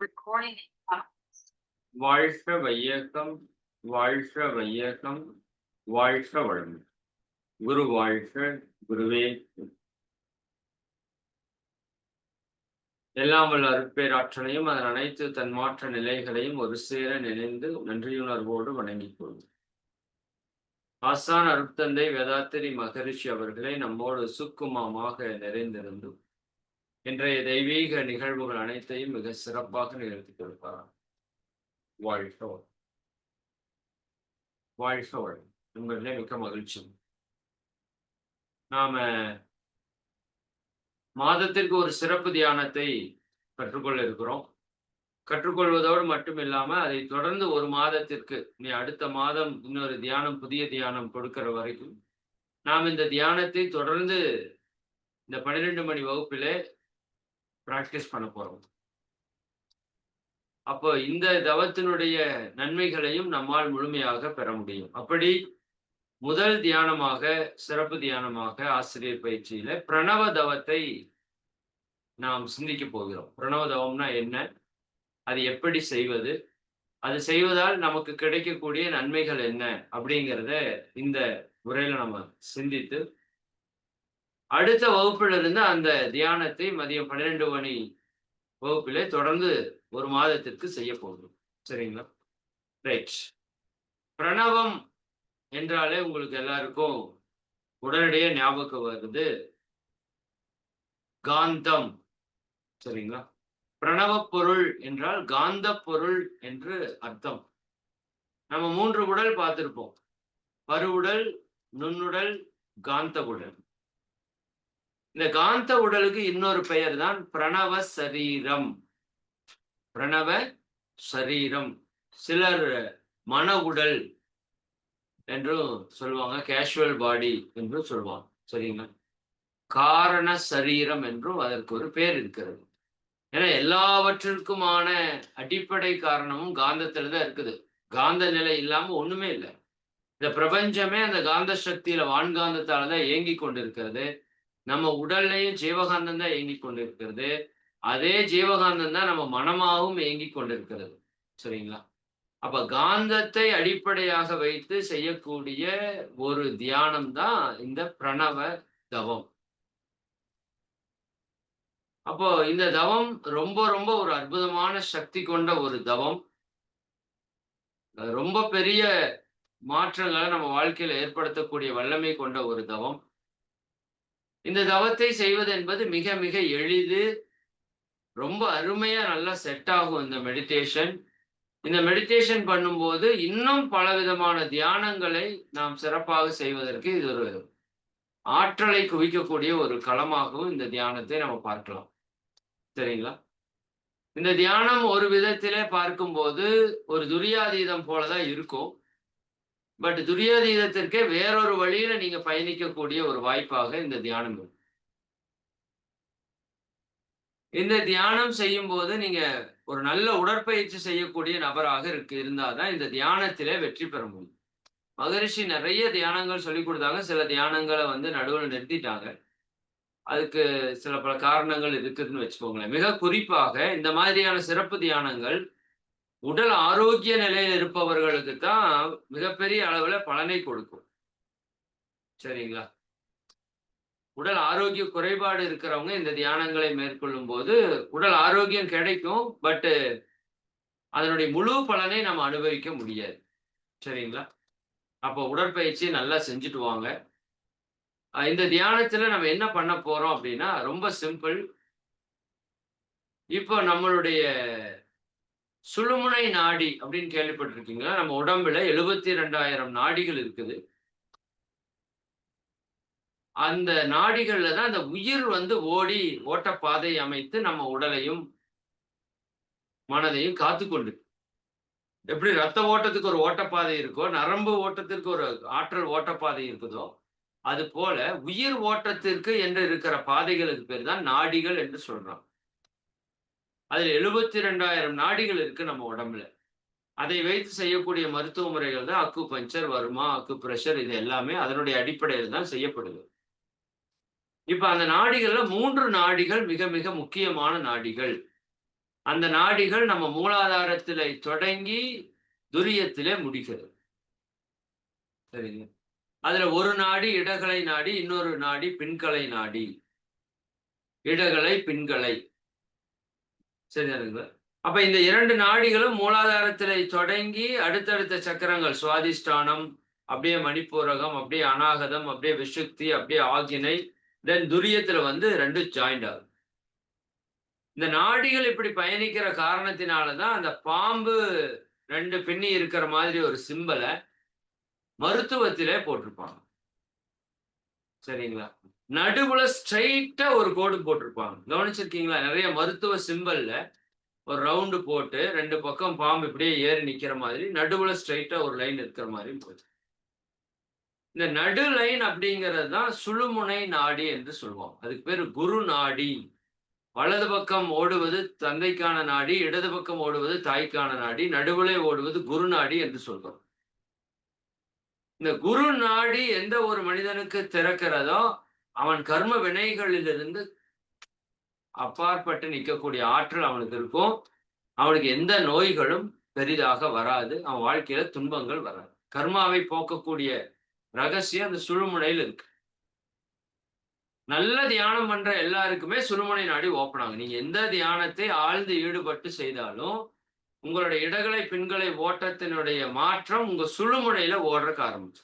Recording. in progress. வாழ்க வையகம் வாழ்க வையகம் வாழ்க வளம் குரு வாழ்க குருவே எல்லாம் வல்ல அருட்பேராற்றலையும் அதன் அனைத்து தன் மாற்ற நிலைகளையும் ஒரு சேர நினைந்து நன்றியுணர்வோடு வணங்கிக் கொள்வோம் ஆசான் அருட்தந்தை வேதாத்திரி மகரிஷி அவர்களை நம்மோடு சுக்குமாமாக நிறைந்திருந்தோம் இன்றைய தெய்வீக நிகழ்வுகள் அனைத்தையும் மிக சிறப்பாக நிகழ்த்தி கொடுப்பார். வாழ்க வளம். வாழ்க உங்களிலே மிக்க மகிழ்ச்சி. நாம மாதத்திற்கு ஒரு சிறப்பு தியானத்தை கற்றுக்கொள்ள இருக்கிறோம். கற்றுக்கொள்வதோடு மட்டும் இல்லாம அதை தொடர்ந்து ஒரு மாதத்திற்கு நீ அடுத்த மாதம் இன்னொரு தியானம் புதிய தியானம் கொடுக்கிற வரைக்கும் நாம் இந்த தியானத்தை தொடர்ந்து இந்த பன்னிரெண்டு மணி வகுப்பிலே பிராக்டிஸ் பண்ண போறோம். அப்போ இந்த தவத்தினுடைய நன்மைகளையும் நம்மால் முழுமையாக பெற முடியும். அப்படி முதல் தியானமாக சிறப்பு தியானமாக ஆசிரியர் பயிற்சியில பிரணவ தவத்தை நாம் சிந்திக்க போகிறோம். பிரணவ தவம்னா என்ன? அது எப்படி செய்வது? அது செய்வதால் நமக்கு கிடைக்கக்கூடிய நன்மைகள் என்ன? அப்படிங்கிறத இந்த உரையில நம்ம சிந்தித்து அடுத்த வகுப்புல இருந்து அந்த தியானத்தை மதியம் பன்னிரெண்டு மணி வகுப்பிலே தொடர்ந்து ஒரு மாதத்திற்கு செய்ய போகிறோம். சரிங்களா? ரைட் பிரணவம் என்றாலே உங்களுக்கு எல்லாருக்கும் உடனடியே ஞாபகம் வருது. காந்தம். சரிங்களா? பிரணவ பொருள் என்றால் காந்த பொருள் என்று அர்த்தம். நம்ம மூன்று உடல் பார்த்திருப்போம். பருவுடல் நுண்ணுடல் காந்த உடல். இந்த காந்த உடலுக்கு இன்னொரு பெயர் தான் பிரணவ சரீரம். பிரணவ சரீரம். சிலர் மன உடல் என்றும் சொல்லுவாங்க கேஷுவல் பாடி என்றும் சொல்லுவாங்க. சரிங்களா? காரண சரீரம் என்றும் அதற்கு ஒரு பேர் இருக்கிறது. ஏன்னா எல்லாவற்றிற்குமான அடிப்படை காரணமும் காந்தத்துல தான் இருக்குது. காந்த நிலை இல்லாம ஒண்ணுமே இல்லை. இந்த பிரபஞ்சமே அந்த காந்த சக்தியில வான்காந்தத்தால தான் இயங்கி கொண்டிருக்கிறது. நம்ம உடல்லையும் ஜீவகாந்தம் தான் இயங்கி கொண்டிருக்கிறது. அதே ஜீவகாந்தம் தான் நம்ம மனமாகவும் இயங்கி கொண்டிருக்கிறது. சரிங்களா? அப்ப காந்தத்தை அடிப்படையாக வைத்து செய்யக்கூடிய ஒரு தியானம் தான் இந்த பிரணவ தவம். அப்போ இந்த தவம் ரொம்ப ரொம்ப ஒரு அற்புதமான சக்தி கொண்ட ஒரு தவம். ரொம்ப பெரிய மாற்றங்களை நம்ம வாழ்க்கையில ஏற்படுத்தக்கூடிய வல்லமை கொண்ட ஒரு தவம். இந்த தவத்தை செய்வது என்பது மிக மிக எளிது. ரொம்ப அருமையா நல்லா செட் ஆகும் இந்த மெடிடேஷன் இந்த மெடிடேஷன் பண்ணும்போது இன்னும் பல விதமான தியானங்களை நாம் சிறப்பாக செய்வதற்கு இது ஒரு ஆற்றலை குவிக்கக்கூடிய ஒரு களமாகவும் இந்த தியானத்தை நம்ம பார்க்கலாம். சரிங்களா? இந்த தியானம் ஒரு விதத்திலே பார்க்கும்போது ஒரு துரியாதீதம் போலதான் இருக்கும். பட் துரியாதீதத்திற்கே வேறொரு வழியில நீங்க பயணிக்கக்கூடிய ஒரு வாய்ப்பாக இந்த தியானம் இந்த தியானம் செய்யும் போது நீங்க ஒரு நல்ல உடற்பயிற்சி செய்யக்கூடிய நபராக இருக்கு இருந்தாதான் இந்த தியானத்திலே வெற்றி பெற முடியும். மகரிஷி நிறைய தியானங்கள் சொல்லி கொடுத்தாங்க. சில தியானங்களை வந்து நடுவில் நிறுத்திட்டாங்க. அதுக்கு சில பல காரணங்கள் இருக்குதுன்னு வச்சுக்கோங்களேன். மிக குறிப்பாக இந்த மாதிரியான சிறப்பு தியானங்கள் உடல் ஆரோக்கிய நிலையில் இருப்பவர்களுக்கு தான் மிகப்பெரிய அளவுல பலனை கொடுக்கும். சரிங்களா? உடல் ஆரோக்கிய குறைபாடு இருக்கிறவங்க இந்த தியானங்களை மேற்கொள்ளும் போது உடல் ஆரோக்கியம் கிடைக்கும் பட்டு அதனுடைய முழு பலனை நம்ம அனுபவிக்க முடியாது. சரிங்களா? அப்போ உடற்பயிற்சி நல்லா செஞ்சுட்டு வாங்க. இந்த தியானத்துல நம்ம என்ன பண்ண போறோம் அப்படின்னா ரொம்ப சிம்பிள் இப்போ நம்மளுடைய சுழுமுனை நாடி அப்படின்னு கேள்விப்பட்டிருக்கீங்களா? நம்ம உடம்புல எழுபத்தி ரெண்டாயிரம் நாடிகள் இருக்குது. அந்த நாடிகள்ல தான் அந்த உயிர் வந்து ஓடி ஓட்டப்பாதை அமைத்து நம்ம உடலையும் மனதையும் காத்துக்கொண்டு. எப்படி ரத்த ஓட்டத்துக்கு ஒரு ஓட்டப்பாதை இருக்கோ நரம்பு ஓட்டத்திற்கு ஒரு ஆற்றல் ஓட்டப்பாதை இருக்குதோ அது போல உயிர் ஓட்டத்திற்கு என்று இருக்கிற பாதைகளுக்கு பேர் தான் நாடிகள் என்று சொல்றோம். அதில் எழுபத்தி ரெண்டாயிரம் நாடிகள் இருக்கு நம்ம உடம்புல. அதை வைத்து செய்யக்கூடிய மருத்துவ முறைகள் தான் அக்கு பஞ்சர் வருமா அக்கு பிரஷர் இது எல்லாமே அதனுடைய அடிப்படையில் தான் செய்யப்படுது. இப்ப அந்த நாடிகள்ல மூன்று நாடிகள் மிக மிக முக்கியமான நாடிகள். அந்த நாடிகள் நம்ம மூலாதாரத்தில தொடங்கி துரியத்திலே முடிக்கிறது சரிங்க? அதுல ஒரு நாடி இடகலை நாடி இன்னொரு நாடி பின்கலை நாடி. இடகலை பின்கலை. சரிதானுங்களா அப்ப இந்த இரண்டு நாடிகளும் மூலாதாரத்திலே தொடங்கி அடுத்தடுத்த சக்கரங்கள் சுவாதிஷ்டானம் அப்படியே மணிப்பூரகம் அப்படியே அநாகதம் அப்படியே விசுக்தி அப்படியே ஆகினை தென் துரியத்துல வந்து ரெண்டு ஜாயிண்ட் ஆகும் இந்த நாடிகள் இப்படி பயணிக்கிற காரணத்தினாலதான் அந்த பாம்பு ரெண்டு பின்னி இருக்கிற மாதிரி ஒரு சிம்பலை மருத்துவத்திலே போட்டிருப்பாங்க. சரிங்களா? நடுவுல ஸ்ட்ரைட்டா ஒரு கோடு போட்டிருப்பாங்க. கவனிச்சிருக்கீங்களா? நிறைய மருத்துவ சிம்பல்ல ஒரு ரவுண்டு போட்டு ரெண்டு பக்கம் பாம்பு இப்படியே ஏறி நிக்கிற மாதிரி நடுவுல ஸ்ட்ரைட்டா ஒரு லைன் இருக்கிற மாதிரி போகுது. இந்த நடு லைன் அப்படிங்கிறது தான் சுழுமுனை நாடி என்று சொல்லுவோம் அதுக்கு பேர் குரு நாடி. வலது பக்கம் ஓடுவது தந்தைக்கான நாடி இடது பக்கம் ஓடுவது தாய்க்கான நாடி நடுவுல ஓடுவது குரு நாடி என்று சொல்கிறோம் இந்த குரு நாடி எந்த ஒரு மனிதனுக்கு திறக்கிறதோ அவன் கர்ம வினைகளிலிருந்து அப்பாற்பட்டு நிற்கக்கூடிய ஆற்றல் அவனுக்கு இருக்கும். அவனுக்கு எந்த நோய்களும் பெரிதாக வராது. அவன் வாழ்க்கையில துன்பங்கள் வராது. கர்மாவை போக்கக்கூடிய ரகசியம் அந்த சுழுமுனையில் இருக்கு. நல்ல தியானம் பண்ற எல்லாருக்குமே சுழுமுனை நாடி ஓப்பன் ஆகும் நீங்க எந்த தியானத்தை ஆழ்ந்து ஈடுபட்டு செய்தாலும் உங்களுடைய இடகளை பின்களை ஓட்டத்தினுடைய மாற்றம் உங்க சுழுமுனையில ஓடுறக்கு ஆரம்பிச்சு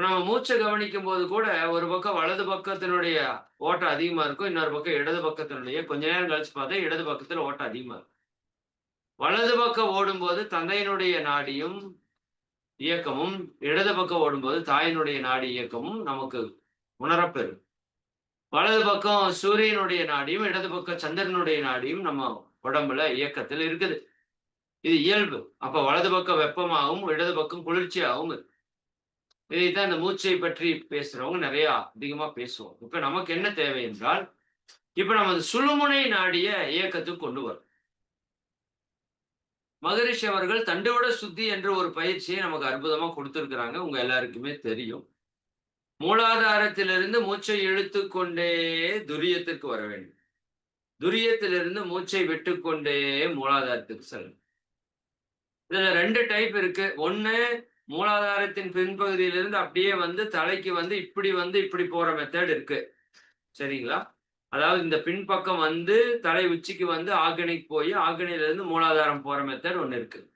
நம்ம மூச்சை கவனிக்கும் போது கூட ஒரு பக்கம் வலது பக்கத்தினுடைய ஓட்டம் அதிகமா இருக்கும் இன்னொரு பக்கம் இடது பக்கத்தினுடைய. கொஞ்ச நேரம் கழிச்சு பார்த்தா இடது பக்கத்துல ஓட்டம் அதிகமா இருக்கும். வலது பக்கம் ஓடும்போது தந்தையினுடைய நாடியும் இயக்கமும் இடது பக்கம் ஓடும்போது தாயினுடைய நாடி இயக்கமும் நமக்கு உணரப்பெறும். வலது பக்கம் சூரியனுடைய நாடியும் இடது பக்கம் சந்திரனுடைய நாடியும் நம்ம உடம்புல இயக்கத்தில் இருக்குது. இது இயல்பு. அப்ப வலது பக்கம் வெப்பமாகவும் இடது பக்கம் குளிர்ச்சியாகவும் இருக்கு. இதைத்தான் இந்த மூச்சை பற்றி பேசுறவங்க நிறைய அதிகமா பேசுவோம். இப்ப நமக்கு என்ன தேவை என்றால் இப்ப நம்ம சுழுமுனை நாடிய இயக்கத்துக்கு கொண்டு வரோம். மகரிஷி அவர்கள் தண்டுவட சுத்தி என்ற ஒரு பயிற்சியை நமக்கு அற்புதமா கொடுத்திருக்கிறாங்க. உங்க எல்லாருக்குமே தெரியும். மூலாதாரத்திலிருந்து மூச்சை இழுத்து கொண்டே துரியத்திற்கு வர வேண்டும். துரியத்திலிருந்து மூச்சை விட்டுக்கொண்டே மூலாதாரத்துக்கு செல்லும். இதுல ரெண்டு டைப் இருக்கு. ஒன்னு மூலாதாரத்தின் பின்பகுதியிலிருந்து அப்படியே வந்து தலைக்கு வந்து இப்படி வந்து இப்படி போற மெத்தட் இருக்கு. சரிங்களா? அதாவது இந்த பின்பக்கம் வந்து தலை உச்சிக்கு வந்து ஆர்கனிக் போய் ஆர்கனில மூலாதாரம் போற மெத்தட் ஒன்று இருக்கு.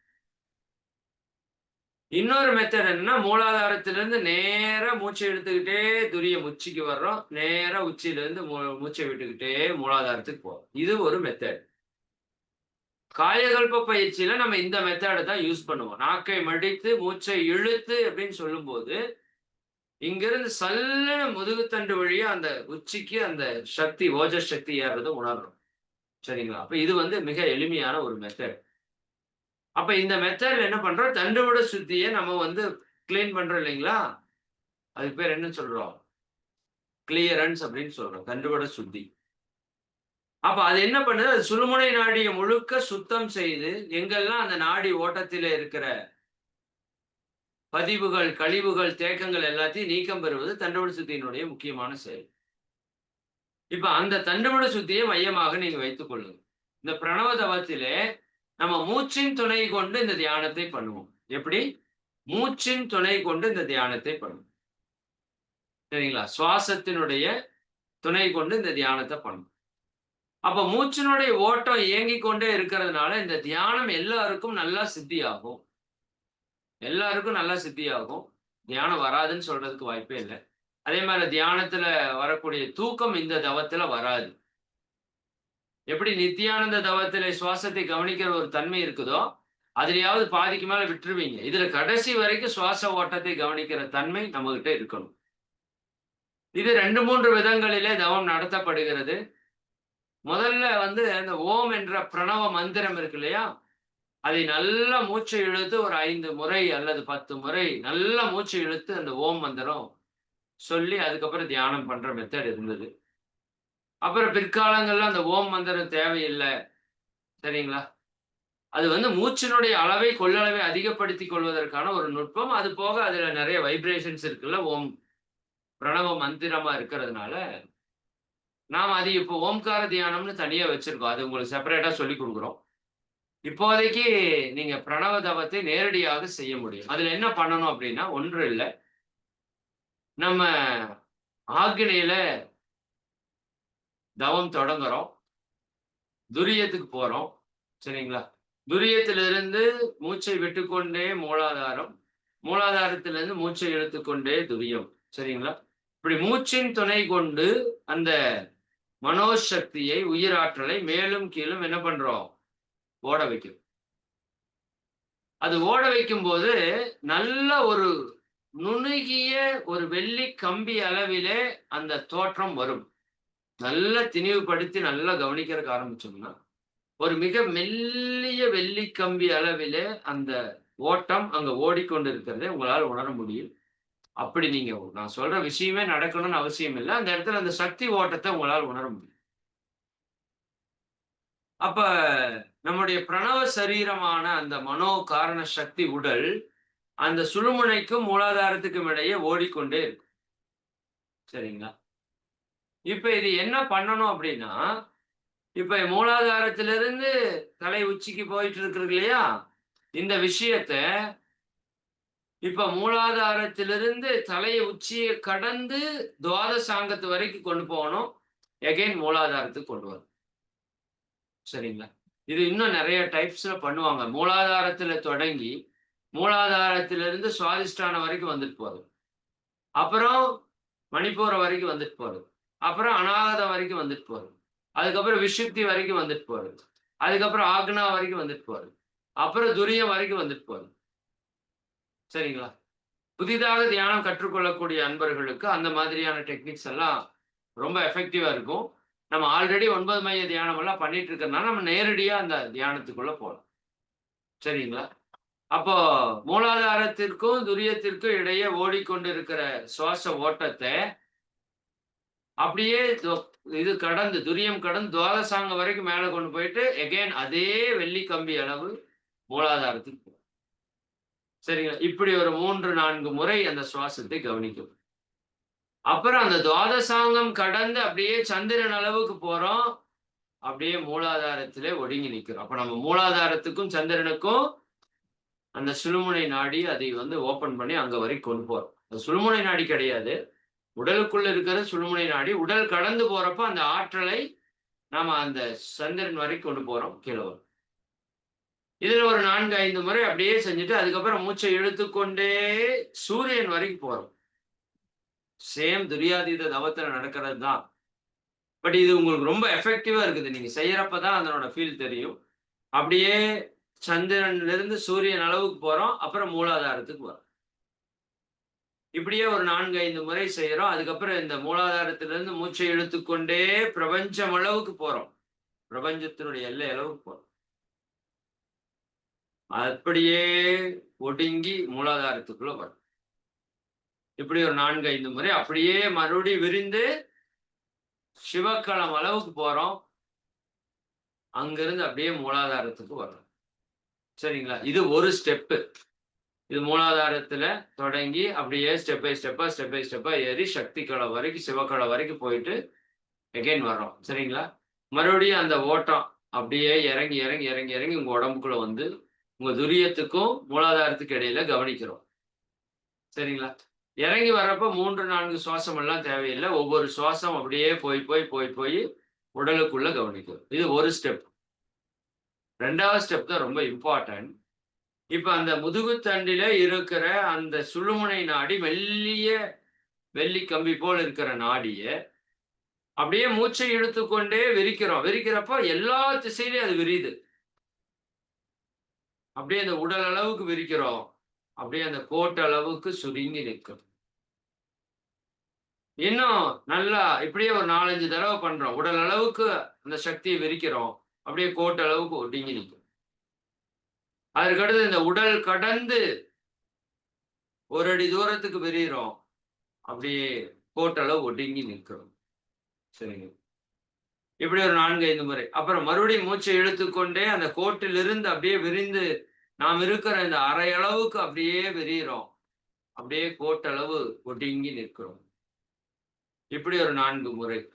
இன்னொரு மெத்தட் என்னன்னா மூலாதாரத்திலிருந்து நேரா மூச்சை எடுத்துக்கிட்டே துரிய உச்சிக்கு வர்றோம். நேரா உச்சியிலிருந்து மூ- மூச்சை விட்டுக்கிட்டே மூலாதாரத்துக்கு போறோம். இது ஒரு மெத்தட் காயகல்ப பயிற்சியில நம்ம இந்த மெத்தடை தான் யூஸ் பண்ணுவோம். நாக்கை மடித்து மூச்சை இழுத்து அப்படின்னு சொல்லும்போது இங்கிருந்து சல்லுன்னு முதுகுத்தண்டு வழியா அந்த உச்சிக்கு அந்த சக்தி ஓஜ சக்தி ஏறத உணர்றோம் சரிங்களா? அப்ப இது வந்து மிக எளிமையான ஒரு மெத்தட் அப்ப இந்த மெத்தட்ல என்ன பண்றோம்? தண்டுவிட சுத்தியை நம்ம வந்து கிளீன் பண்றோம் இல்லைங்களா? அதுக்கு பேர் என்ன சொல்றோம்? கிளியரன்ஸ் அப்படின்னு சொல்றோம். தண்டுவிட சுத்தி. அப்ப அது என்ன பண்ணுது? அது சுழுமுனை நாடியை முழுக்க சுத்தம் செய்து எங்கெல்லாம் அந்த நாடி ஓட்டத்திலே இருக்கிற பதிவுகள் கழிவுகள் தேக்கங்கள் எல்லாத்தையும் நீக்கம் பெறுவது தண்டுவட சுத்தியினுடைய முக்கியமான செயல். இப்ப அந்த தண்டுவட சுத்தியை மையமாக நீங்க வைத்துக் கொள்ளுங்க. இந்த பிரணவ தவத்திலே நம்ம மூச்சின் துணை கொண்டு இந்த தியானத்தை பண்ணுவோம். எப்படி? மூச்சின் துணை கொண்டு இந்த தியானத்தை பண்ணுவோம். சரிங்களா? சுவாசத்தினுடைய துணை கொண்டு இந்த தியானத்தை பண்ணுவோம். அப்ப மூச்சினுடைய ஓட்டம் இயங்கி கொண்டே இருக்கிறதுனால இந்த தியானம் எல்லாருக்கும் நல்லா சித்தியாகும். எல்லாருக்கும் நல்லா சித்தியாகும். தியானம் வராதுன்னு சொல்றதுக்கு வாய்ப்பே இல்லை. அதே மாதிரி தியானத்துல வரக்கூடிய தூக்கம் இந்த தவத்துல வராது. எப்படி நித்தியானந்த தவத்துல சுவாசத்தை கவனிக்கிற ஒரு தன்மை இருக்குதோ அதுலயாவது பாதிக்கு மேல விட்டுருவீங்க. இதுல கடைசி வரைக்கும் சுவாச ஓட்டத்தை கவனிக்கிற தன்மை நம்மகிட்ட இருக்கணும். இது ரெண்டு மூன்று விதங்களிலே தவம் நடத்தப்படுகிறது. முதல்ல வந்து அந்த ஓம் என்ற பிரணவ மந்திரம் இருக்கு இல்லையா? அதை நல்லா மூச்சை இழுத்து ஒரு ஐந்து முறை அல்லது பத்து முறை நல்லா மூச்சை இழுத்து அந்த ஓம் மந்திரம் சொல்லி அதுக்கப்புறம் தியானம் பண்ற மெத்தட் இருந்தது. அப்புறம் பிற்காலங்கள்ல அந்த ஓம் மந்திரம் தேவையில்லை. சரிங்களா? அது வந்து மூச்சினுடைய அளவை கொள்ளளவை அதிகப்படுத்திக் கொள்வதற்கான ஒரு நுட்பம். அது போக அதுல நிறைய வைப்ரேஷன்ஸ் இருக்குல்ல ஓம் பிரணவ மந்திரமா இருக்கிறதுனால நாம் அது இப்போ ஓம்கார தியானம்னு தனியா வச்சிருக்கோம். அது உங்களுக்கு செப்பரேட்டா சொல்லி கொடுக்குறோம். இப்போதைக்கு நீங்க பிரணவ தவத்தை நேரடியாக செய்ய முடியும். அதுல என்ன பண்ணணும் அப்படின்னா ஒன்று இல்லை. நம்ம ஆக்னியில தவம் தொடங்குறோம். துரியத்துக்கு போறோம். சரிங்களா? துரியத்திலிருந்து மூச்சை விட்டுக்கொண்டே மூலாதாரம் மூலாதாரத்திலிருந்து மூச்சை இழுத்துக்கொண்டே துரியம். சரிங்களா? இப்படி மூச்சின் துணை கொண்டு அந்த மனோசக்தியை உயிராற்றலை மேலும் கீழும் என்ன பண்றோம்? ஓட வைக்கும். அது ஓட வைக்கும் போது நல்ல ஒரு நுணுகிய ஒரு வெள்ளி கம்பி அளவிலே அந்த தோற்றம் வரும். நல்லா திணிவுபடுத்தி நல்லா கவனிக்கிறதுக்கு ஆரம்பிச்சோம்னா ஒரு மிக மெல்லிய வெள்ளி கம்பி அளவிலே அந்த ஓட்டம் அங்க ஓடிக்கொண்டு இருக்கிறதை உங்களால் உணர முடியும். அப்படி நீங்க நான் சொல்ற விஷயமே நடக்கணும்னு அவசியம் இல்லை. அந்த இடத்துல அந்த சக்தி ஓட்டத்தை உங்களால் உணர முடியும். அப்ப நம்முடைய பிரணவ சரீரமான அந்த மனோ காரண சக்தி உடல் அந்த சுழுமுனைக்கும் மூலாதாரத்துக்கும் இடையே ஓடிக்கொண்டே இருக்கும். சரிங்களா? இப்ப இது என்ன பண்ணணும் அப்படின்னா இப்ப மூலாதாரத்திலிருந்து தலை உச்சிக்கு போயிட்டு இருக்கிறது இல்லையா? இந்த விஷயத்த இப்ப மூலாதாரத்திலிருந்து தலையை உச்சியை கடந்து துவாதசாங்கத்து வரைக்கும் கொண்டு போகணும். எகைன் மூலாதாரத்துக்கு கொண்டு வரும் சரிங்களா? இது இன்னும் நிறைய டைப்ஸ்ல பண்ணுவாங்க. மூலாதாரத்துல தொடங்கி மூலாதாரத்திலிருந்து சுவாதிஷ்டானம் வரைக்கும் வந்துட்டு போகுது. அப்புறம் மணிப்பூரம் வரைக்கும் வந்துட்டு போறது அப்புறம் அநாகதம் வரைக்கும் வந்துட்டு போறது அதுக்கப்புறம் விஷுப்தி வரைக்கும் வந்துட்டு போறது அதுக்கப்புறம் ஆக்னா வரைக்கும் வந்துட்டு போறது அப்புறம் துரியம் வரைக்கும் வந்துட்டு போறது சரிங்களா? புதிதாக தியானம் கற்றுக்கொள்ளக்கூடிய அன்பர்களுக்கு அந்த மாதிரியான டெக்னிக்ஸ் எல்லாம் ரொம்ப எஃபெக்டிவா இருக்கும். நம்ம ஆல்ரெடி ஒன்பது மைய தியானம் எல்லாம் பண்ணிட்டு இருக்கிறதுனால நம்ம நேரடியா அந்த தியானத்துக்குள்ள போகலாம் சரிங்களா? அப்போ மூலாதாரத்திற்கும் துரியத்திற்கும் இடையே ஓடிக்கொண்டிருக்கிற சுவாச ஓட்டத்தை அப்படியே இது கடந்து துரியம் கடந்து துவாதசாங்க வரைக்கும் மேலே கொண்டு போயிட்டு எகைன் அதே வெள்ளி கம்பி அளவு மூலாதாரத்துக்கு போகும். சரிங்களா? இப்படி ஒரு மூன்று நான்கு முறை அந்த சுவாசத்தை கவனிக்கும். அப்புறம் அந்த துவாதசாங்கம் கடந்து அப்படியே சந்திரன் அளவுக்கு போறோம். அப்படியே மூலாதாரத்திலே ஒடுங்கி நிற்கிறோம் அப்ப நம்ம மூலாதாரத்துக்கும் சந்திரனுக்கும் அந்த சுழுமுனை நாடி அதை வந்து ஓபன் பண்ணி அங்க வரைக்கும் கொண்டு போறோம். அது சுழுமுனை நாடி கிடையாது. உடலுக்குள்ள இருக்கிற சுழுமுனை நாடி உடல் கடந்து போறப்ப அந்த ஆற்றலை நாம அந்த சந்திரன் வரை கொண்டு போறோம். கீழே வரும். இதுல ஒரு நான்கு ஐந்து முறை அப்படியே செஞ்சுட்டு அதுக்கப்புறம் மூச்சை இழுத்துக்கொண்டே சூரியன் வரைக்கும் போறோம். சேம் துரியாதீத தவத்துல நடக்கிறது தான். பட் இது உங்களுக்கு ரொம்ப எஃபெக்டிவா இருக்குது. நீங்க செய்யறப்பதான் அதனோட ஃபீல் தெரியும். அப்படியே சந்திரன்ல இருந்து சூரியன் அளவுக்கு போறோம். அப்புறம் மூலாதாரத்துக்கு வரோம். இப்படியே ஒரு நான்கு ஐந்து முறை செய்யறோம். அதுக்கப்புறம் இந்த மூலாதாரத்திலிருந்து மூச்சை இழுத்துக்கொண்டே பிரபஞ்சம் அளவுக்கு போறோம். பிரபஞ்சத்தினுடைய எல்லை அளவுக்கு போறோம். அப்படியே ஒடுங்கி மூலாதாரத்துக்குள்ள வரும். இப்படி ஒரு நான்கு ஐந்து முறை அப்படியே மறுபடியும் விரிந்து சிவக்களம் அளவுக்கு போறோம். அங்கிருந்து அப்படியே மூலாதாரத்துக்கு வரும் சரிங்களா? இது ஒரு ஸ்டெப்பு இது மூலாதாரத்துல தொடங்கி அப்படியே ஸ்டெப் பை ஸ்டெப்பா ஸ்டெப் பை ஸ்டெப்பா ஏறி சக்தி களை வரைக்கும் சிவக்களை வரைக்கும் போயிட்டு எகைன் வர்றோம். சரிங்களா? மறுபடியும் அந்த ஓட்டம் அப்படியே இறங்கி இறங்கி இறங்கி இறங்கி உங்க உடம்புக்குள்ள வந்து உங்க துரியத்துக்கும் மூலாதாரத்துக்கு இடையில கவனிக்கிறோம். சரிங்களா? இறங்கி வர்றப்ப மூன்று நான்கு சுவாசம் எல்லாம் தேவையில்லை. ஒவ்வொரு சுவாசம் அப்படியே போய் போய் போய் போய் உடலுக்குள்ள கவனிக்கிறோம் இது ஒரு ஸ்டெப் ரெண்டாவது ஸ்டெப் தான் ரொம்ப இம்பார்ட்டன்ட் இப்ப அந்த முதுகுத்தண்டில இருக்கிற அந்த சுழுமுனை நாடி மெல்லிய வெள்ளி கம்பி போல் இருக்கிற நாடிய அப்படியே மூச்சை இழுத்துக்கொண்டே விரிக்கிறோம். விரிக்கிறப்ப எல்லா திசையிலையும் அது விரியுது. அப்படியே அந்த உடல் அளவுக்கு விரிக்கிறோம். அப்படியே அந்த கோட்டு அளவுக்கு சுருங்கி நிற்கும். இன்னும் நல்லா இப்படியே ஒரு நாலஞ்சு தடவை பண்றோம். உடல் அளவுக்கு அந்த சக்தியை விரிக்கிறோம். அப்படியே கோட்டு அளவுக்கு ஒடுங்கி நிற்கும். அதற்கடுத்து இந்த உடல் கடந்து ஒரு அடி தூரத்துக்கு விரிகிறோம் அப்படியே கோட்டளவு ஒடுங்கி நிற்கிறோம். சரிங்க. இப்படி ஒரு நான்கு ஐந்து முறை. அப்புறம் மறுபடியும் மூச்சை இழுத்துக்கொண்டே அந்த கோட்டிலிருந்து அப்படியே விரிந்து நாம் இருக்கிற இந்த அரை அளவுக்கு அப்படியே விரிகிறோம் அப்படியே கோட்டளவு ஒடுங்கி நிற்கிறோம். இப்படி ஒரு நான்கு முறை.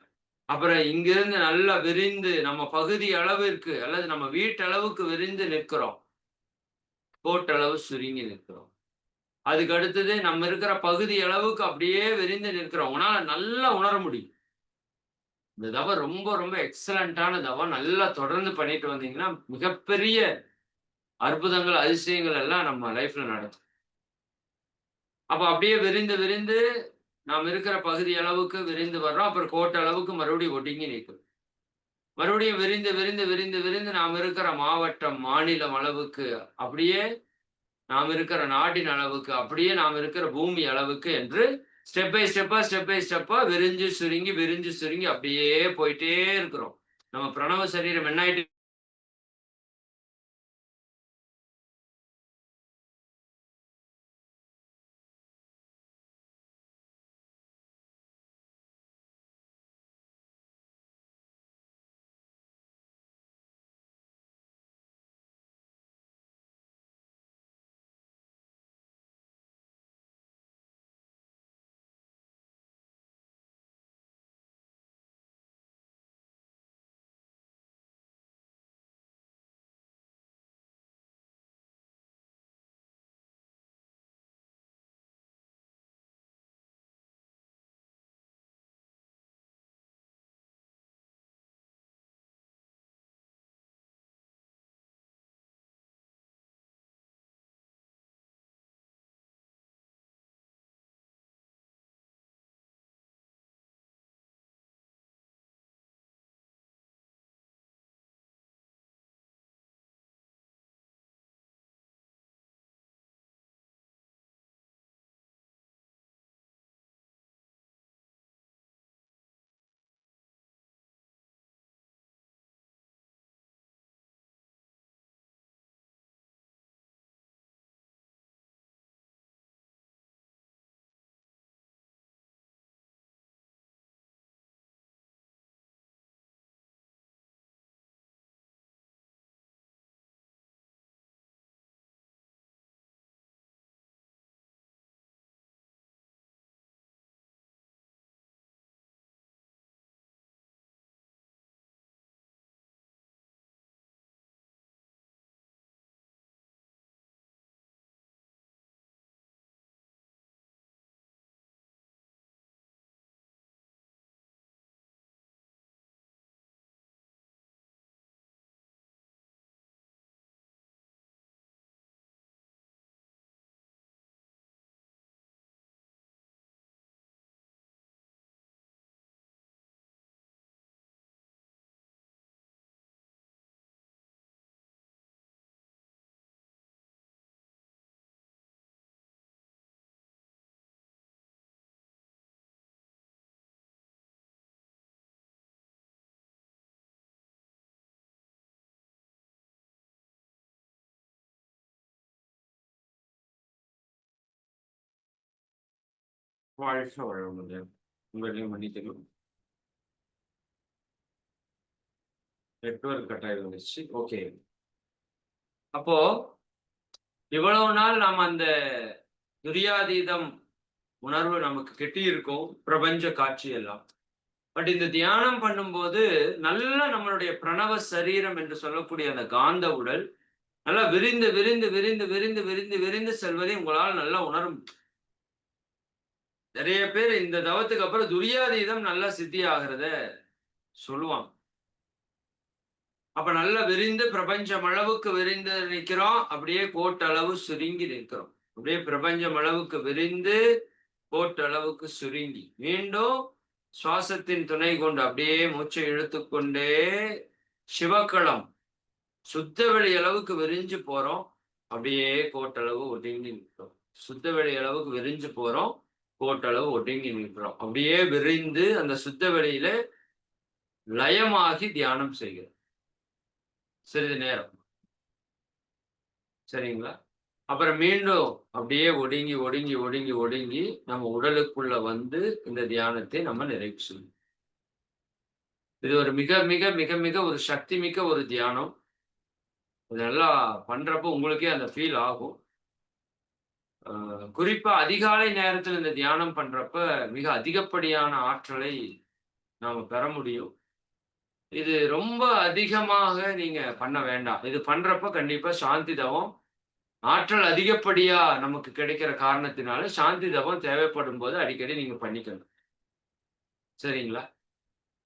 அப்புறம் இங்கிருந்து நல்லா விரிந்து நம்ம பகுதி அளவிற்கு அல்லது நம்ம வீட்டளவுக்கு விரிந்து நிற்கிறோம். கோட்டளவு சுருங்கி நிற்கிறோம். அதுக்கு அடுத்தது நம்ம இருக்கிற பகுதி அளவுக்கு அப்படியே விரிந்து நிற்கிறோம். உங்களால நல்லா உணர முடியும். இந்த தவ ரொம்ப ரொம்ப எக்ஸலண்டான தவம் நல்லா தொடர்ந்து பண்ணிட்டு வந்தீங்கன்னா மிகப்பெரிய அற்புதங்கள் அதிசயங்கள் எல்லாம் நம்ம லைஃப்ல நடக்கும். அப்ப அப்படியே விரிந்து விரிந்து நாம் இருக்கிற பகுதி அளவுக்கு விரிந்து வர்றோம். அப்புறம் கோட்டை அளவுக்கு மறுபடியும் ஒடுங்கி நிற்கும். மறுபடியும் விரிந்து விரிந்து விரிந்து விரிந்து நாம் இருக்கிற மாவட்டம் மாநிலம் அளவுக்கு அப்படியே நாம் இருக்கிற நாட்டின் அளவுக்கு அப்படியே நாம் இருக்கிற பூமி அளவுக்கு என்று ஸ்டெப் பை ஸ்டெப்பா ஸ்டெப் பை ஸ்டெப்பா விரிஞ்சு சுருங்கி விரிஞ்சு சுருங்கி அப்படியே போயிட்டே இருக்கிறோம். நம்ம பிரணவ சரீரம் என்ன ஆயிட்டு வாழ்க வளமுடன். உங்களையும் மன்னிக்கணும் நெட்வொர்க் கட்டாயம் வந்துச்சு ஓகே. அப்போ இவ்வளவு நாள் நாம் அந்த துரியாதீதம் உணர்வு நமக்கு கெட்டி இருக்கும் பிரபஞ்ச காட்சி எல்லாம் பட் இந்த தியானம் பண்ணும்போது நல்ல நம்மளுடைய பிரணவ சரீரம் என்று சொல்லக்கூடிய அந்த காந்த உடல் நல்லா விரிந்து விரிந்து விரிந்து விரிந்து விரிந்து விரிந்து செல்வதை உங்களால் நல்லா உணரும். நிறைய பேர் இந்த தவத்துக்கு அப்புறம் துரியாதீதம் நல்லா சித்தி ஆகிறத சொல்லுவாங்க. அப்ப நல்லா விரிந்து பிரபஞ்சம் அளவுக்கு விரிந்து நிற்கிறோம். அப்படியே கோட்டளவு சுருங்கி நிற்கிறோம். அப்படியே பிரபஞ்சம் அளவுக்கு விரிந்து கோட்டளவுக்கு சுருங்கி மீண்டும் சுவாசத்தின் துணை கொண்டு அப்படியே மூச்சை இழுத்துக்கொண்டே சிவக்களம் சுத்தவெளி அளவுக்கு விரிஞ்சு போறோம். அப்படியே கோட்டளவு ஒதுங்கி நிற்கிறோம். சுத்தவெளி அளவுக்கு விரிஞ்சு போறோம். கோட்டளவு ஒடுங்கி நிற்கிறோம். அப்படியே விரிந்து அந்த சுத்த வெளியில லயமாகி தியானம் செய்கிறோம். சிறிது நேரம். சரிங்களா? அப்புறம் மீண்டும் அப்படியே ஒடுங்கி ஒடுங்கி ஒடுங்கி ஒடுங்கி நம்ம உடலுக்குள்ள வந்து இந்த தியானத்தை நம்ம நிறைவு செய்யணும். இது ஒரு மிக மிக மிக மிக ஒரு சக்தி மிக்க ஒரு தியானம். இதெல்லாம் பண்றப்போ உங்களுக்கே அந்த ஃபீல் ஆகும். குறிப்பா அதிகாலை நேரத்தில் இந்த தியானம் பண்றப்ப மிக அதிகப்படியான ஆற்றலை நாம பெற முடியும். இது ரொம்ப அதிகமாக நீங்க பண்ண வேண்டாம். இது பண்றப்ப கண்டிப்பா சாந்தி தவம் ஆற்றல் அதிகப்படியா நமக்கு கிடைக்கிற காரணத்தினால சாந்தி தவம் தேவைப்படும் போது அடிக்கடி நீங்க பண்ணிக்கணும். சரிங்களா?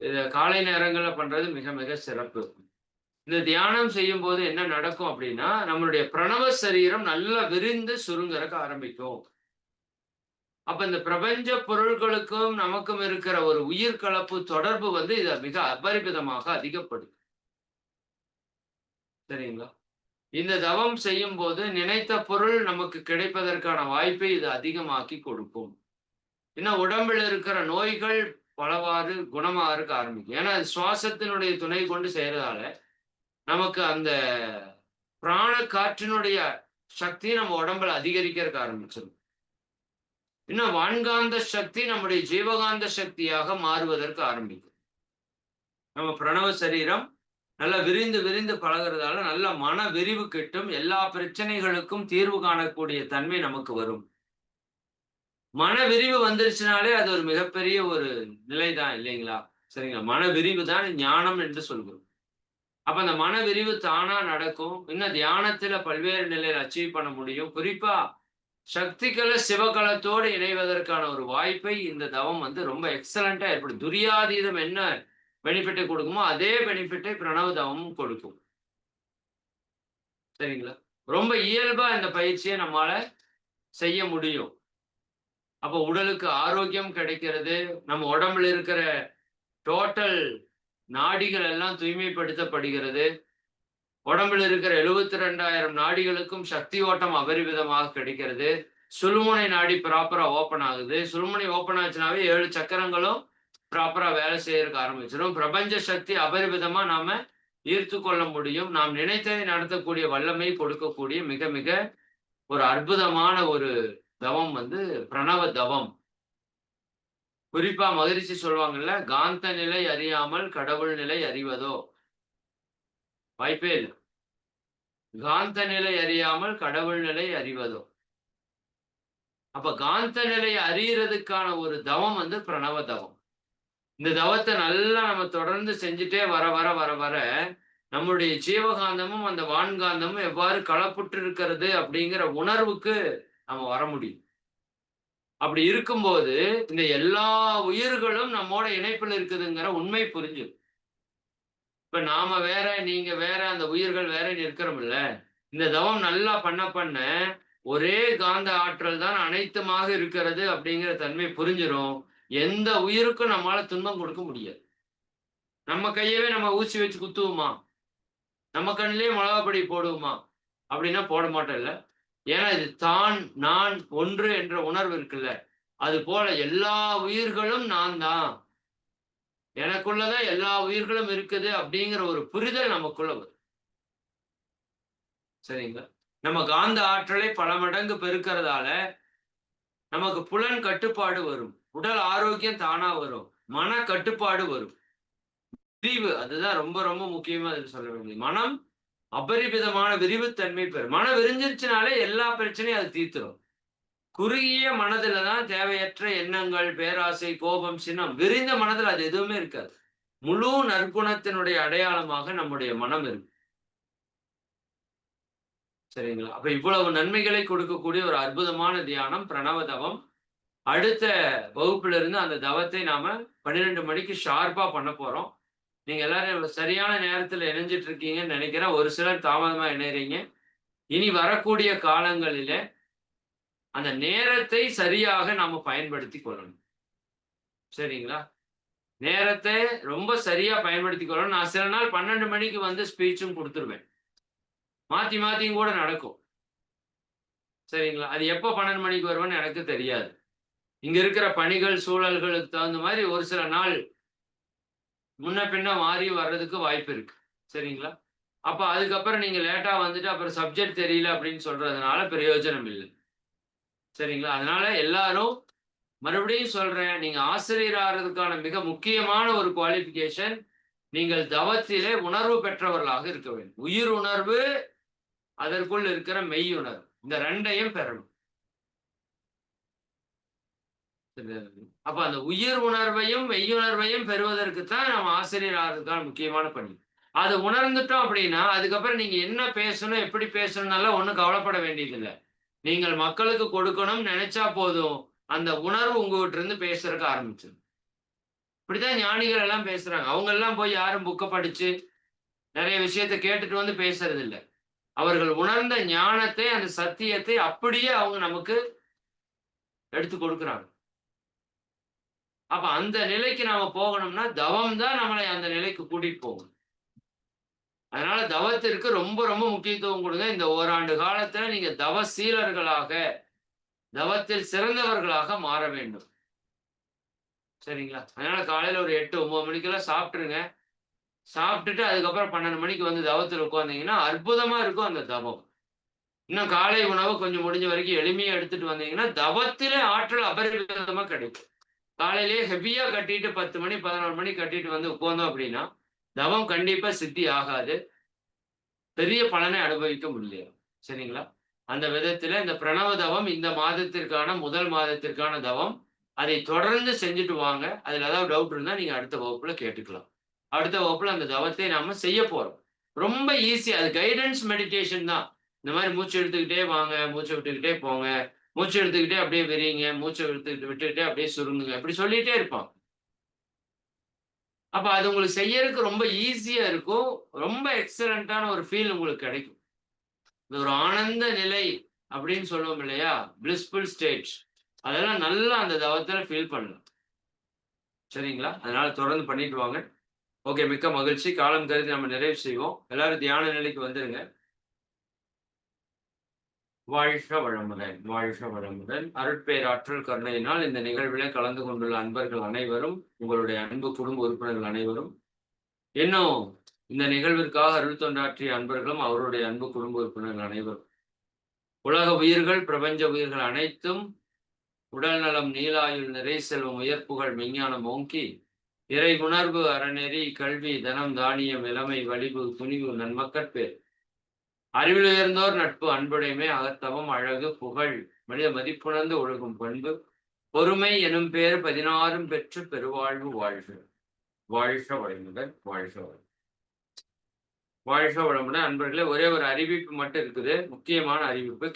இத காலை நேரங்கள்ல பண்றது மிக மிக சிறப்பு. இந்த தியானம் செய்யும் போது என்ன நடக்கும் அப்படின்னா நம்மளுடைய பிரணவ சரீரம் நல்லா விரிந்து சுருங்கறக்க ஆரம்பிக்கும். அப்ப இந்த பிரபஞ்ச பொருள்களுக்கும் நமக்கும் இருக்கிற ஒரு உயிர் கலப்பு தொடர்பு வந்து இத மிக அபரிமிதமாக அதிகப்படும் சரிங்களா? இந்த தவம் செய்யும் போது நினைத்த பொருள் நமக்கு கிடைப்பதற்கான வாய்ப்பை இது அதிகமாக்கி கொடுக்கும். இன்னும் உடம்பில் இருக்கிற நோய்கள் பலவாறு குணமாக இருக்க ஆரம்பிக்கும். ஏன்னா சுவாசத்தினுடைய துணை கொண்டு செய்யறதால நமக்கு அந்த பிராண காற்றினுடைய சக்தி நம்ம உடம்புல அதிகரிக்கிறதுக்கு ஆரம்பிச்சிடும் இன்னும் வான்காந்த சக்தி நம்முடைய ஜீவகாந்த சக்தியாக மாறுவதற்கு ஆரம்பிக்கும். நம்ம பிரணவ சரீரம் நல்லா விரிந்து விரிந்து பழகிறதால நல்ல மன விரிவு கிட்டும் எல்லா பிரச்சனைகளுக்கும் தீர்வு காணக்கூடிய தன்மை நமக்கு வரும். மன விரிவு வந்துருச்சுனாலே அது ஒரு மிகப்பெரிய ஒரு நிலைதான் இல்லைங்களா? சரிங்களா? மன விரிவு தான் ஞானம் என்று சொல்கிறோம். அப்ப அந்த மன விரிவு தானா நடக்கும். இன்னும் தியானத்துல பல்வேறு நிலையில அச்சீவ் பண்ண முடியும். குறிப்பா சக்திகளை சிவகலத்தோடு இணைவதற்கான ஒரு வாய்ப்பை இந்த தவம் வந்து ரொம்ப எக்ஸலண்டா ஏற்படும் துரியாதீதம் என்ன பெனிஃபிட்டை கொடுக்குமோ அதே பெனிஃபிட்டை பிரணவ தவமும் கொடுக்கும். சரிங்களா? ரொம்ப இயல்பா இந்த பயிற்சியை நம்மால செய்ய முடியும். அப்போ உடலுக்கு ஆரோக்கியம் கிடைக்கிறது. நம்ம உடம்புல இருக்கிற டோட்டல் நாடிகள் எல்லாம் தூய்மைப்படுத்தப்படுகிறது. உடம்புல இருக்கிற எழுபத்தி ரெண்டாயிரம் நாடிகளுக்கும் சக்தி ஓட்டம் அபரிவிதமாக கிடைக்கிறது. சுழுமுனை நாடி ப்ராப்பரா ஓப்பன் ஆகுது. சுழுமுனை ஓப்பன் ஆச்சுனாவே ஏழு சக்கரங்களும் ப்ராப்பரா வேலை செய்யறதுக்கு ஆரம்பிச்சிடும். பிரபஞ்ச சக்தி அபரிவிதமா நாம ஈர்த்து கொள்ள முடியும். நாம் நினைத்ததை நடத்தக்கூடிய வல்லமை கொடுக்கக்கூடிய மிக மிக ஒரு அற்புதமான ஒரு தவம் வந்து பிரணவ தவம். குறிப்பா மகிழ்ச்சி சொல்லுவாங்கல்ல காந்த நிலை அறியாமல் கடவுள் நிலை அறிவதோ? வாய்ப்பே இல்லை. காந்த நிலை அறியாமல் கடவுள் நிலை அறிவதோ? அப்ப காந்த நிலை அறியறதுக்கான ஒரு தவம் வந்து பிரணவ தவம். இந்த தவத்தை நல்லா நம்ம தொடர்ந்து செஞ்சுட்டே வர வர வர வர நம்முடைய ஜீவகாந்தமும் அந்த வான்காந்தமும் எவ்வாறு களப்புற்று இருக்கிறது அப்படிங்கிற உணர்வுக்கு நம்ம வர முடியும். அப்படி இருக்கும்போது இந்த எல்லா உயிர்களும் நம்மோட இணைப்பில் இருக்குதுங்கிற உண்மை புரிஞ்சு இப்ப நாம வேற நீங்க வேற அந்த உயிர்கள் வேற இருக்கிறோம்ல. இந்த தவம் நல்லா பண்ண பண்ண ஒரே காந்த ஆற்றல் தான் அனைத்துமாக இருக்கிறது அப்படிங்கிற தன்மை புரிஞ்சிடும் எந்த உயிருக்கும் நம்மளால துன்பம் கொடுக்க முடியாது. நம்ம கையவே நம்ம ஊசி வச்சு குத்துவோமா? நம்ம கண்ணிலேயே மிளகாப்பொடி போடுவோமா? அப்படின்னா போட மாட்டோம் இல்லை ஏன்னா இது தான் நான் ஒன்று என்ற உணர்வு இருக்குல்ல. அது போல எல்லா உயிர்களும் நான் தான். எனக்குள்ளதான் எல்லா உயிர்களும் இருக்குது அப்படிங்கிற ஒரு புரிதல் நமக்குள்ள வரும். சரிங்களா? நம்ம காந்த ஆற்றலை பல மடங்கு பெருக்கிறதால நமக்கு புலன் கட்டுப்பாடு வரும். உடல் ஆரோக்கியம் தானா வரும். மன கட்டுப்பாடு வரும். தீவு அதுதான் ரொம்ப ரொம்ப முக்கியமா அது சொல்ல வேண்டியது. மனம் அபரிமிதமான விரிவுத்தன்மை பெறும். மனம் விரிஞ்சிருச்சுனாலே எல்லா பிரச்சனையும் அது தீர்த்துரும். குறுகிய மனதுல தான் தேவையற்ற எண்ணங்கள் பேராசை கோபம் சின்னம் விரிந்த மனதில் அது எதுவுமே இருக்காது. முழு நற்குணத்தினுடைய அடையாளமாக நம்முடைய மனம் இருக்கு. சரிங்களா? அப்ப இவ்வளவு நன்மைகளை கொடுக்கக்கூடிய ஒரு அற்புதமான தியானம் பிரணவ தவம். அடுத்த வகுப்புல இருந்து அந்த தவத்தை நாம பன்னிரெண்டு மணிக்கு ஷார்ப்பா பண்ண போறோம். நீங்க எல்லாரும் சரியான நேரத்துல இணைஞ்சிட்டு இருக்கீங்கன்னு நினைக்கிறேன். ஒரு சிலர் தாமதமா இணைறீங்க இனி வரக்கூடிய காலங்களில அந்த நேரத்தை சரியாக நாம பயன்படுத்தி கொள்ளணும். சரிங்களா? நேரத்தை ரொம்ப சரியா பயன்படுத்தி கொள்ளணும். நான் சில நாள் பன்னெண்டு மணிக்கு வந்து ஸ்பீச்சும் கொடுத்துருவேன். மாத்தி மாத்தியும் கூட நடக்கும். சரிங்களா? அது எப்போ பன்னெண்டு மணிக்கு வருவேன்னு எனக்கு தெரியாது. இங்க இருக்கிற பணிகள் சூழல்களுக்கு தகுந்த மாதிரி ஒரு சில நாள் முன்ன பின்ன மாறி வர்றதுக்கு வாய்ப்பு இருக்கு. சரிங்களா? அப்ப அதுக்கப்புறம் நீங்க லேட்டா வந்துட்டு அப்புறம் சப்ஜெக்ட் தெரியல அப்படின்னு சொல்றதுனால பிரயோஜனம் இல்லை. சரிங்களா? அதனால எல்லாரும் மறுபடியும் சொல்றேன் நீங்க ஆசிரியர் ஆகிறதுக்கான மிக முக்கியமான ஒரு குவாலிஃபிகேஷன் நீங்கள் தவத்திலே உணர்வு பெற்றவர்களாக இருக்க வேண்டும். உயிர் உணர்வு அதற்குள் இருக்கிற மெய் உணர்வு. இந்த ரெண்டையும் பெறணும். அப்ப அந்த உயிர் உணர்வையும் மெய்யுணர்வையும் பெறுவதற்கு தான் நம்ம ஆசிரியர் ஆகிறதுக்கான முக்கியமான பணி. அதை உணர்ந்துட்டோம் அப்படின்னா அதுக்கப்புறம் நீங்க என்ன பேசணும் எப்படி பேசணும்னால ஒன்றும் கவலைப்பட வேண்டியதில்லை. நீங்கள் மக்களுக்கு கொடுக்கணும் நினைச்சா போதும். அந்த உணர்வு உங்ககிட்ட இருந்து பேசுறதுக்கு ஆரம்பிச்சிடும் இப்படிதான் ஞானிகள் எல்லாம் பேசுறாங்க. அவங்க எல்லாம் போய் யாரும் புக்கை படிச்சு நிறைய விஷயத்த கேட்டுட்டு வந்து பேசுறது இல்லை அவர்கள் உணர்ந்த ஞானத்தை அந்த சத்தியத்தை அப்படியே அவங்க நமக்கு எடுத்து கொடுக்குறாங்க. அப்ப அந்த நிலைக்கு நாம போகணும்னா தவம் தான் நம்மளை அந்த நிலைக்கு கூட்டிட்டு போகும். அதனால தவத்திற்கு ரொம்ப ரொம்ப முக்கியத்துவம் கொடுங்க. இந்த ஓராண்டு காலத்துல நீங்க தவசீலர்களாக தவத்தில் சிறந்தவர்களாக மாற வேண்டும். சரிங்களா? அதனால காலையில ஒரு எட்டு ஒன்பது மணிக்கெல்லாம் சாப்பிட்டுருங்க. சாப்பிட்டுட்டு அதுக்கப்புறம் பன்னெண்டு மணிக்கு வந்து தவத்தில் உட்காந்தீங்கன்னா அற்புதமா இருக்கும் அந்த தவம். இன்னும் காலை உணவு கொஞ்சம் முடிஞ்ச வரைக்கும் எளிமையா எடுத்துட்டு வந்தீங்கன்னா தவத்திலே ஆற்றல் அபரிவிதமா கிடைக்கும். காலையிலேயே ஹெவியா கட்டிட்டு பத்து மணி பதினோரு மணி கட்டிட்டு வந்து உட்கார்ந்தோம் அப்படின்னா தவம் கண்டிப்பா சித்தி ஆகாது. பெரிய பலனை அனுபவிக்க முடியாது சரிங்களா? அந்த விதத்துல இந்த பிரணவ தவம் இந்த மாதத்திற்கான முதல் மாதத்திற்கான தவம் அதை தொடர்ந்து செஞ்சுட்டு வாங்க. அதுல ஏதாவது டவுட் இருந்தா நீங்க அடுத்த வகுப்புல கேட்டுக்கலாம். அடுத்த வகுப்புல அந்த தவத்தை நாம செய்ய போறோம். ரொம்ப ஈஸி அது கைடன்ஸ் மெடிடேஷன் தான். இந்த மாதிரி மூச்சு எடுத்துக்கிட்டே வாங்க மூச்சு விட்டுக்கிட்டே போங்க. மூச்சு எடுத்துக்கிட்டே அப்படியே விரியுங்க மூச்சை எடுத்துக்கிட்டு விட்டுக்கிட்டே அப்படியே சுருங்குங்க. இப்படி சொல்லிட்டே இருப்பான் அப்ப அது உங்களுக்கு செய்யறதுக்கு ரொம்ப ஈஸியா இருக்கும். ரொம்ப எக்ஸலண்டான ஒரு ஃபீல் உங்களுக்கு கிடைக்கும். இது ஒரு ஆனந்த நிலை அப்படின்னு சொல்லுவோம் இல்லையா? பிளிஸ்ஃபுல் ஸ்டேட் அதெல்லாம் நல்லா அந்த தவத்துல ஃபீல் பண்ணலாம் சரிங்களா? அதனால தொடர்ந்து பண்ணிட்டு வாங்க. ஓகே மிக்க மகிழ்ச்சி. காலம் கருதி நம்ம நிறைவு செய்வோம். எல்லாரும் தியான நிலைக்கு வந்துருங்க. வாழ்க வளமுடன் வாழ்க வளமுடன். அருட்பேராற்றல் கருணையினால் இந்த நிகழ்விலே கலந்து கொண்டுள்ள அன்பர்கள் அனைவரும் உங்களுடைய அன்பு குடும்ப உறுப்பினர்கள் அனைவரும் இன்னும் இந்த நிகழ்விற்காக அருள் தொண்டாற்றிய அன்பர்களும் அவருடைய அன்பு குடும்ப உறுப்பினர்கள் அனைவரும். உலக உயிர்கள் பிரபஞ்ச உயிர்கள் அனைத்தும் உடல் நலம் நீலாயுள் நிறை செல்வம் உயர்ப்புகள் விஞ்ஞானம் ஓங்கி இறை உணர்வு அறநெறி கல்வி தனம் தானியம் இளமை வலிவு துணிவு நன்மக்கட்பேர் அறிவில் உயர்ந்தோர் நட்பு அன்புடைமை அகத்தவம் அழகு புகழ் மனித மதிப்புணர்ந்து ஒழுகும் பண்பு பொறுமை எனும் பேர் பதினாறும் பெற்று பெருவாழ்வு வாழ்க. வாழ்க வளமுடன் வாழ்க வளம் வாழ்க வளமுடன். அன்பர்களே ஒரே ஒரு அறிவிப்பு மட்டும் இருக்குது. முக்கியமான அறிவிப்பு